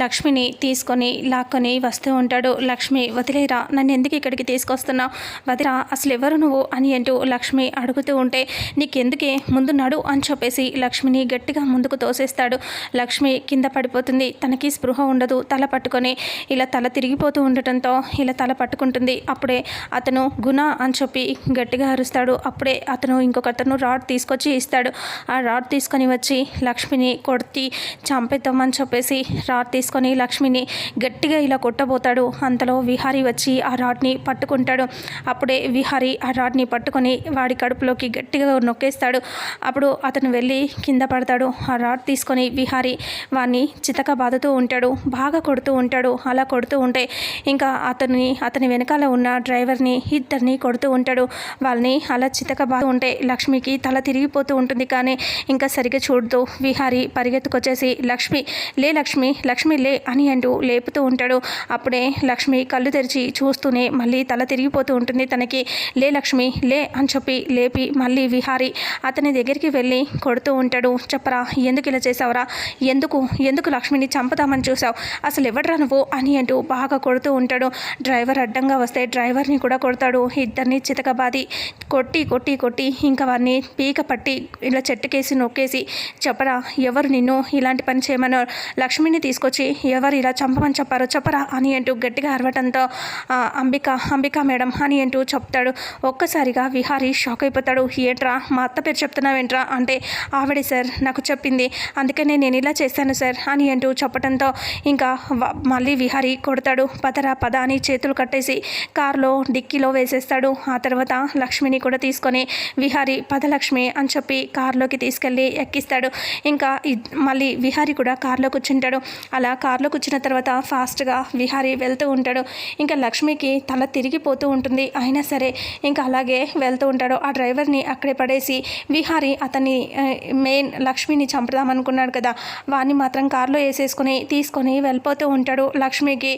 లక్ష్మిని తీసుకొని లాక్కొని వస్తూ ఉంటాడు. లక్ష్మి వదిలేరా నన్ను ఎందుకు ఇక్కడికి తీసుకొస్తున్నావు? వదిరా అసలు ఎవరు నువ్వు అని అంటూ లక్ష్మి అడుగుతూ ఉంటే నీకెందుకే? ముందు నడు అని చెప్పేసి లక్ష్మిని గట్టిగా ముందుకు తోసేస్తాడు. లక్ష్మి కింద పడిపోతుంది. తనకి స్పృహ ఉండదు. తల పట్టుకొని ఇలా తల తిరిగిపోతూ ఉండటంతో ఇలా తల పట్టుకుంటుంది. అప్పుడే అతను గుణ అని చెప్పి గట్టిగా అరుస్తాడు. అప్పుడే అతను ఇంకొకతను రాడ్ తీసుకొచ్చి ఇస్తాడు. ఆ రాడ్ తీసుకొని వచ్చి లక్ష్మిని కొడితే చంపేద్దామని చెప్పేసి రాడ్ తీసుకొని లక్ష్మిని గట్టిగా ఇలా కొట్టబోతాడు. అంతలో విహారి వచ్చి ఆ రాడ్ని పట్టుకుంటాడు. అప్పుడే విహారి ఆ రాడ్ని పట్టుకొని వాడి కడుపులోకి గట్టిగా నొక్కేస్తాడు. అప్పుడు అతను వెళ్ళి కింద పడతాడు. ఆ రాడ్ తీసుకొని విహారి వాడిని చితక బాదుతూ ఉంటాడు. బాగా కొడుతూ ఉంటాడు. అలా కొడుతూ ఉంటే ఇంకా అతని అతని వెనకాల ఉన్న డ్రైవర్ని ఇద్దరిని కొడుతూ ఉంటాడు. వాళ్ళని అలా చితక బాధ ఉంటే లక్ష్మికి తల తిరిగిపోతూ ఉంటుంది. కానీ ఇంకా సరిగ్గా చూడుతూ విహారి పరిగెత్తుకొచ్చేసి లక్ష్మి లే లక్ష్మి లక్ష్మి లే అని అంటూ లేపుతూ ఉంటాడు. అప్పుడే లక్ష్మి కళ్ళు తెరిచి చూస్తూనే మళ్ళీ తల తిరిగిపోతూ ఉంటుంది. తనకి లే లక్ష్మి లే అని చెప్పి లేపి మళ్ళీ విహారి అతని దగ్గరికి వెళ్ళి కొడుతూ ఉంటాడు. చెప్పరా ఎందుకు ఇలా చేసావురా? ఎందుకు ఎందుకు లక్ష్మిని చంపుతామని చూసావు? అసలు ఎవడరా నువ్వు? అని అంటూ బాగా కొడుతూ ఉంటాడు. డ్రైవర్ అడ్డంగా వస్తే డ్రైవర్ని కూడా కొడతాడు. ఇద్దరిని చితకబాది కొట్టి కొట్టి కొట్టి ఇంకా వారిని పీక పట్టి ఇలా చెట్టుకేసి నొక్కేసి చెప్పరా ఎవరు నిన్ను ఇలాంటి పని చేయమన్నారు? లక్ష్మిని తీసుకొచ్చి ఎవరు ఇలా చంపమని చెప్పారో చెప్పరా అని అంటూ గట్టిగా అరవటంతో అంబిక అంబిక మేడం అని అంటూ చెప్తాడు. ఒక్కసారిగా విహారి షాక్ అయిపోతాడు. ఏంట్రా మా అత్త పేరు చెప్తున్నావేంట్రా? అంటే ఆవిడే సార్ నాకు చెప్పింది. అందుకనే నేను ఇలా చేశాను సార్ అని అంటూ చెప్పడంతో ఇంకా మళ్ళీ విహారి కొడతాడు. పదరా పద అని చేతులు కట్టేసి కారులో డిక్కీలో వేసేస్తాడు. ఆ తర్వాత లక్ష్మిని కూడా తీసుకొని విహారి పదలక్ష్మి అని చెప్పి కారులోకి తీసుకెళ్ళి ఎక్కిస్తాడు. ఇంకా మళ్ళీ విహారి కూడా కారులో కూర్చుంటాడు. అలా కారులో కూర్చున్న తర్వాత ఫాస్ట్గా విహారీ వెళ్తూ ఉంటాడు. ఇంకా లక్ష్మికి తల తిరిగిపోతూ ఉంటుంది. అయినా సరే ఇంకా అలాగే వెళ్తూ ఉంటాడు. ఆ డ్రైవర్ని అక్కడే పడేసి విహారీ అతన్ని మెయిన్ లక్ష్మిని చంపుదామనుకున్నాడు కదా. వాడిని మాత్రం కారులో వేసేసుకొని తీసుకొని వెళ్ళిపోతూ ఉంటాడు. లక్ష్మికి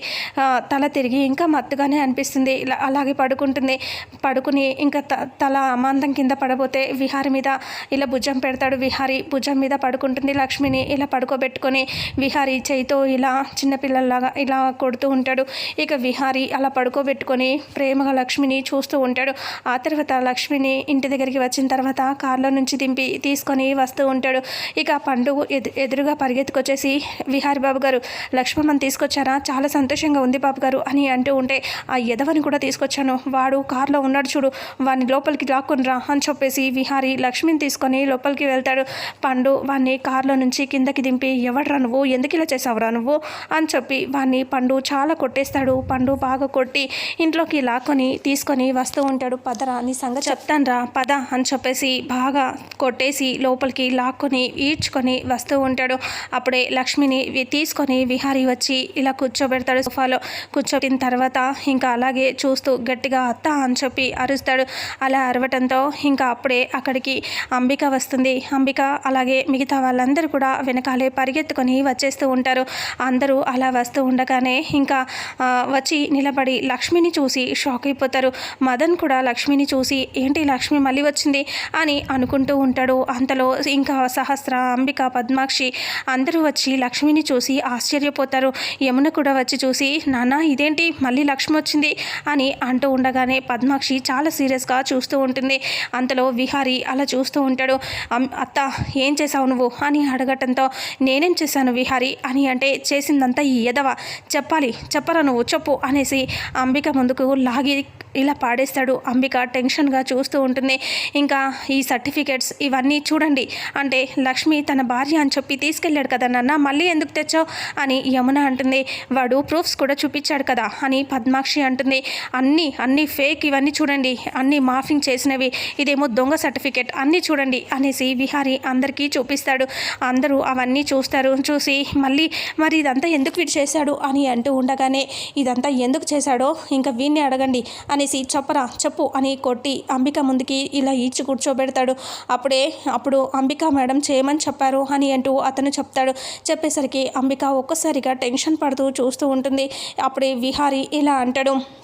తల తిరిగి ఇంకా మత్తుగానే అనిపిస్తుంది. ఇలా అలాగే పడుకుంటుంది. పడుకుని ఇంకా త తల అమాంతం కింద పడబోతే విహారి మీద ఇలా భుజం పెడతాడు. విహారి భుజం మీద పడుకుంటుంది. లక్ష్మిని ఇలా పడుకోబెట్టుకొని విహారి చేయితో ఇలా చిన్నపిల్లల్లాగా ఇలా కొడుతూ ఉంటాడు. ఇక విహారి అలా పడుకోబెట్టుకొని ప్రేమగా లక్ష్మిని చూస్తూ ఉంటాడు. ఆ తర్వాత లక్ష్మిని ఇంటి దగ్గరికి వచ్చిన తర్వాత కార్లో నుంచి దింపి తీసుకొని వస్తూ ఉంటాడు. ఇక పండుగ పండు ఎదు ఎదురుగా పరిగెత్తుకొచ్చేసి విహారి బాబు గారు లక్ష్మమ్మని తీసుకొచ్చారా? చాలా సంతోషంగా ఉంది బాబు గారు అని అంటూ ఉంటే ఆ ఎదవని కూడా తీసుకొచ్చాను. వాడు కార్లో ఉన్నాడు చూడు. వాడిని లోపలికి లాక్కునిరా అని చెప్పేసి విహారి లక్ష్మిని తీసుకొని లోపలికి వెళ్తాడు. పండు వాడిని కార్లో నుంచి కిందకి దింపి ఎవడ్రా నువ్వు? ఎందుకు ఇలా చేసావురా? నువ్వు అని చెప్పి వాడిని పండు చాలా కొట్టేస్తాడు. పండు బాగా కొట్టి ఇంట్లోకి లాక్కొని తీసుకొని వస్తూ ఉంటాడు. పదరా నీ సంగతి చెప్తానురా పద అని చెప్పేసి బాగా కొట్టేసి లోపలికి లాక్కొని ఈడ్చుకొని వస్తూ ఉంటాడు. అప్పుడే లక్ష్మిని తీసుకొని విహారీ వచ్చి ఇలా కూర్చోబెడతాడు సోఫాలో. కూర్చోబెట్టిన తర్వాత ఇంకా అలాగే చూస్తూ గట్టిగా అత్త అని చెప్పి అరుస్తాడు. అలా అరవటంతో ఇంకా అప్పుడే అక్కడికి అంబిక వస్తుంది. అంబిక అలాగే మిగతా వాళ్ళందరూ కూడా వెనకాలే పరిగెత్తుకొని వచ్చేస్తూ ఉంటారు. అందరూ అలా వస్తూ ఉండగానే ఇంకా వచ్చి నిలబడి లక్ష్మిని చూసి షాక్ అయిపోతారు. మదన్ కూడా లక్ష్మిని చూసి ఏంటి లక్ష్మి మళ్ళీ వచ్చింది? అని అనుకుంటూ ఉంటాడు. అంతలో ఇంకా సహస్ర అంబిక పద్మాక్షి అందరూ వచ్చి లక్ష్మిని చూసి ఆశ్చర్యపోతారు. యమున కూడా వచ్చి చూసి నాన్న ఇదేంటి? మళ్ళీ లక్ష్మి వచ్చింది? అని అంటూ ఉండగానే పద్మాక్షి చాలా సీరియస్గా చూస్తూ ఉంటుంది. అంతలో విహారీ అలా చూస్తూ ఉంటాడు. అత్త ఏం చేసావు నువ్వు? అని అడగటంతో నేనేం చేశాను విహారీ? అని అంటే చేసిందంతా ఈ ఎదవ చెప్పాలి చెప్పరా నువ్వు? చెప్పు అనేసి అంబిక ముందుకు లాగి ఇలా పాడేస్తాడు. అంబిక టెన్షన్గా చూస్తూ ఉంటుంది. ఇంకా ఈ సర్టిఫికేట్స్ ఇవన్నీ చూడండి. అంటే లక్ష్మి తన భార్య అని చెప్పి తీసుకెళ్ళాడు కదా నాన్న మళ్ళీ ఎందుకు తెచ్చావు? అని యమున అంటుంది. వాడు ప్రూఫ్స్ కూడా చూపించాడు కదా అని పద్మాక్షి అంటుంది. అన్నీ అన్నీ ఫేక్ ఇవన్నీ చూడండి. అన్నీ మాఫింగ్ చేసినవి. ఇదేమో దొంగ సర్టిఫికేట్. అన్నీ చూడండి అనేసి విహారీ అందరికీ చూపిస్తాడు. అందరూ అవన్నీ చూస్తారు. చూసి మళ్ళీ మరి ఇదంతా ఎందుకు వీడు చేశాడు అని అంటూ ఉండగానే ఇదంతా ఎందుకు చేశాడో ఇంకా వీణ్ణి అడగండి అనేసి చెప్పరా చెప్పు అని కొట్టి అంబిక ముందుకి ఇలా ఈడ్చి కూర్చోబెడతాడు. అప్పుడే అప్పుడు అంబిక మేడం చేయమని చెప్పారు అని అంటూ అతను చెప్తాడు. చెప్పేసరికి అంబిక ఒక్కసారిగా టెన్షన్ పడుతూ చూస్తూ ఉంటుంది. అప్పుడే విహారీ ఇలా అంటాడు.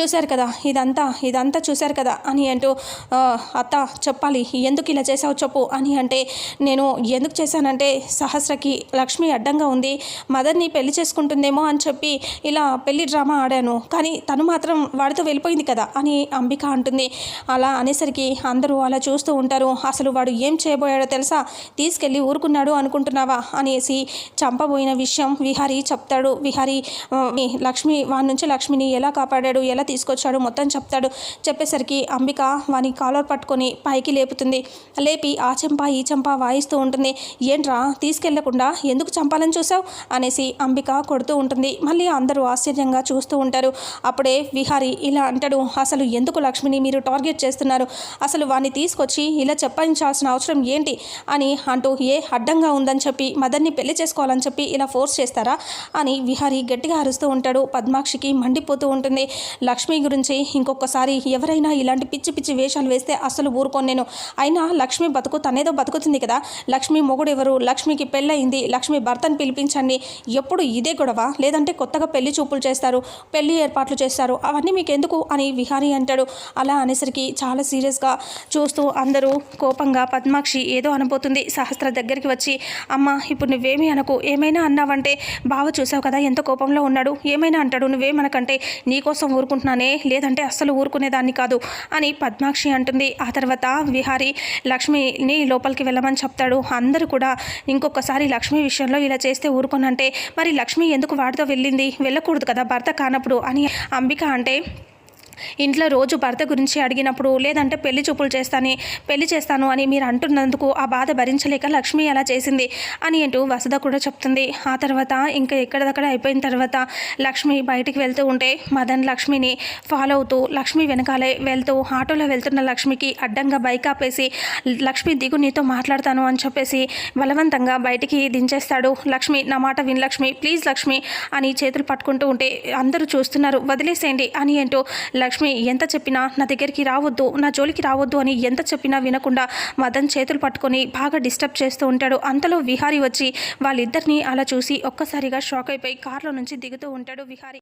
చూశారు కదా ఇదంతా ఇదంతా చూశారు కదా అని అంటూ అత్త చెప్పాలి ఎందుకు ఇలా చేసావు చెప్పు అని అంటే నేను ఎందుకు చేశానంటే సహస్రకి లక్ష్మి అడ్డంగా ఉంది మదర్ని పెళ్ళి చేసుకుంటుందేమో అని చెప్పి ఇలా పెళ్ళి డ్రామా ఆడాను. కానీ తను మాత్రం వాడితో వెళ్ళిపోయింది కదా అని అంబిక అంటుంది. అలా అనేసరికి అందరూ అలా చూస్తూ ఉంటారు. అసలు వాడు ఏం చేయబోయాడో తెలుసా? తీసుకెళ్ళి ఊరుకున్నాడు అనుకుంటున్నావా? అనేసి చంపబోయిన విషయం విహారీ చెప్తాడు. విహారీ మీ లక్ష్మి వాడి నుంచి లక్ష్మిని ఎలా కాపాడాడు? ఎలా తీసుకొచ్చాడు మొత్తం చెప్తాడు. చెప్పేసరికి అంబిక వాని కాలర్ పట్టుకొని పైకి లేపుతుంది. లేపి ఆ చెంప ఈ చెంప వాయిస్తూ ఉంటుంది. ఏంట్రా తీసుకెళ్ళకుండా ఎందుకు చంపాలని చూసావు అనేసి అంబిక కొడుతూ ఉంటుంది. మళ్ళీ అందరూ ఆశ్చర్యంగా చూస్తూ ఉంటారు. అప్పుడే విహారి ఇలా అంటాడు అసలు ఎందుకు లక్ష్మిని మీరు టార్గెట్ చేస్తున్నారు? అసలు వాడిని తీసుకొచ్చి ఇలా చెప్పించాల్సిన అవసరం ఏంటి? అని అంటూ ఏ అడ్డంగా ఉందని చెప్పి మదర్ని పెళ్ళి చేసుకోవాలని చెప్పి ఇలా ఫోర్స్ చేస్తారా? అని విహారి గట్టిగా అరుస్తూ ఉంటాడు. పద్మాక్షికి మండిపోతూ ఉంటుంది. లక్ష్మి గురించి ఇంకొకసారి ఎవరైనా ఇలాంటి పిచ్చి పిచ్చి వేషాలు వేస్తే అసలు ఊరుకోను నేను అయినా లక్ష్మి బతుకు తనేదో బతుకుతుంది కదా. లక్ష్మి మొగుడు ఎవరు? లక్ష్మికి పెళ్ళయింది. లక్ష్మి భర్తను పిలిపించండి. ఎప్పుడు ఇదే గొడవ? లేదంటే కొత్తగా పెళ్ళి చూపులు చేస్తారు పెళ్ళి ఏర్పాట్లు చేస్తారు. అవన్నీ మీకు ఎందుకు అని విహారీ అంటాడు. అలా అనేసరికి చాలా సీరియస్గా చూస్తూ అందరూ కోపంగా పద్మాక్షి ఏదో అనబోతుంది. సహస్ర దగ్గరికి వచ్చి అమ్మ ఇప్పుడు నువ్వేమీ అనకు. ఏమైనా అన్నావంటే బావ చూసావు కదా ఎంత కోపంలో ఉన్నాడు. ఏమైనా అంటాడు నువ్వేమనకంటే నీకోసం ఊరుకుంటున్నానే లేదంటే అస్సలు ఊరుకునేదాన్ని కాదు అని పద్మాక్షి అంటుంది. ఆ తర్వాత విహారి లక్ష్మిని లోపలికి వెళ్ళమని చెప్తాడు. అందరూ కూడా ఇంకొకసారి లక్ష్మి విషయంలో ఇలా చేస్తే ఊరుకోనంటే మరి లక్ష్మి ఎందుకు వాడితో వెళ్ళింది? వెళ్ళకూడదు కదా భర్త కానప్పుడు అని అంబిక అంటే ఇంట్లో రోజు భర్త గురించి అడిగినప్పుడు లేదంటే పెళ్ళి చూపులు చేస్తాను పెళ్ళి చేస్తాను అని మీరు అంటున్నందుకు ఆ బాధ భరించలేక లక్ష్మి అలా చేసింది? అని అంటూ వసుధ కూడా చెప్తుంది. ఆ తర్వాత ఇంకా ఎక్కడదక్కడ అయిపోయిన తర్వాత లక్ష్మి బయటికి వెళ్తూ ఉంటే మదన్ లక్ష్మిని ఫాలో అవుతూ లక్ష్మి వెనకాలే వెళ్తూ ఆటోలో వెళ్తున్న లక్ష్మికి అడ్డంగా బైక్ ఆపేసి లక్ష్మి దిగు నీతో మాట్లాడతాను అని చెప్పేసి బలవంతంగా బయటికి దించేస్తాడు. లక్ష్మి నా మాట విన్ లక్ష్మి ప్లీజ్ లక్ష్మి అని చేతులు పట్టుకుంటూ ఉంటే అందరూ చూస్తున్నారు వదిలేసేయండి అని అంటూ లక్ష్మి ఎంత చెప్పినా నా దగ్గరికి రావద్దు నా జోలికి రావద్దు అని ఎంత చెప్పినా వినకుండా మదన్ చేతులు పట్టుకొని బాగా డిస్టర్బ్ చేస్తూ ఉంటాడు. అంతలో విహారీ వచ్చి వాళ్ళిద్దరిని అలా చూసి ఒక్కసారిగా షాక్ అయిపోయి కార్లో నుంచి దిగుతూ ఉంటాడు విహారీ.